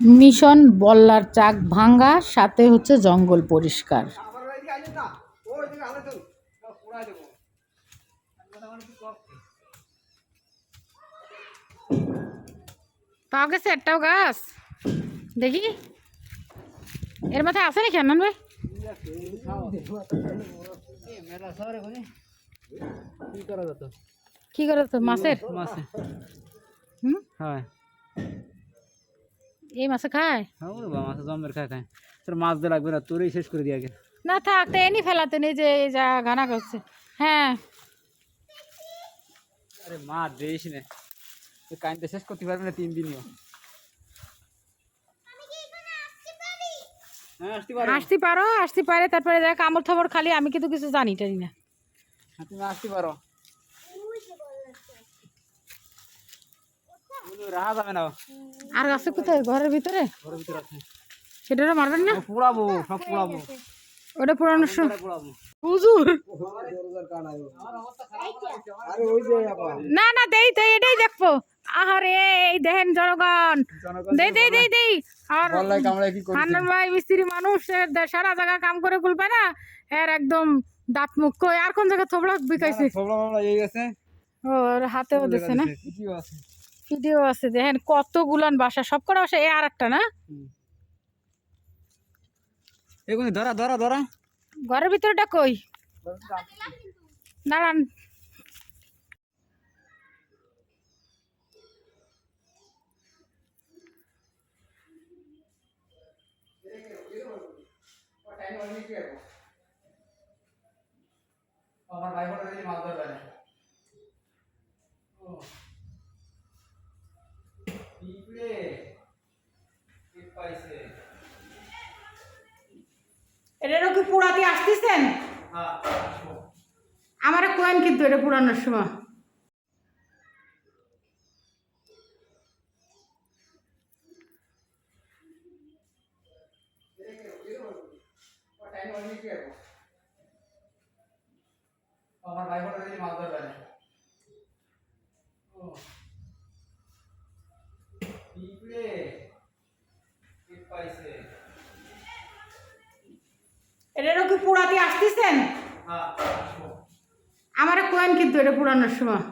Mission বল্লার চাক ভাঙ্গা সাথে হচ্ছে জঙ্গল পরিষ্কার। আমার ওইদিকে আইলেন না ওইদিকে আলো তো পুরাই দেবো পাওয়া গেছে একটাও গাছ? দেখি। এর মাথায় আছে নাকি আন্নান ভাই? কি করা যেত? কি করে তো মাছের? মাছে। হুম? হ্যাঁ। এই মাছে খায়? হ্যাঁ মাছে জমের খায় খায়। তোর মাছ দিয়ে লাগবে না তোরই শেষ করে দিয়ে আগে। না থাকতে এনি ফেলাতে নেই যে এই যা গানা করছে। হ্যাঁ। আরে মাছ দিস না। তুই কাইনতে শেষ করতে পারবি না তিন দিনও। হ্যাঁ আসতে পারো। আসতে পারে তারপরে দেখ কামড় থামড় খালি আমি কিন্তু কিছু জানি টানি না। হ্যাঁ, তুমি আসতে পারো। রাহা যাবে না। আর আছে কোথায়? ঘরের ভিতরে? ঘরের ভিতরে আছে। সেটারও মারবেন না? পোড়াবো সব পোড়াবো। ওটা হুজুর! না না দেই দেই এটাই দেখব। আহারে এই দেখেন জনগণ। দেই দেই দেই দেই। আর হান্নান ভাই মিস্ত্রি মানুষ সারা জায়গা কাম করে গুলবে না। এর একদম দাঁত মুখ। কই আর কোন জায়গা থবড়া বিকাইছে? ছোবলা এই গেছে। ও ওর হাতেও দিছে না? কি আছে। ভিডিও আছে দেখেন কতগুলান বাসা সব কটা বাসা এ আর একটা না এগুলো ধরা ধরা ধরা। ঘরের ভিতরটা কই? দাঁড়ান। আমার ভাই দিলে মাছ ধরবে না এটারও কি পুরাতে আসতেছেন? হ্যাঁ আমারে কোয়েন কিন্তু এটা পুরানোর সময়। আমার ভাই ফটো মাছ ধরবে না ও পিঁপড়ে টিপ পাইছে এটারও কি পোড়াতে আসতেছেন? আমার আসো আমারে কোয়েন কিন্তু এটা পুরানোর সময়।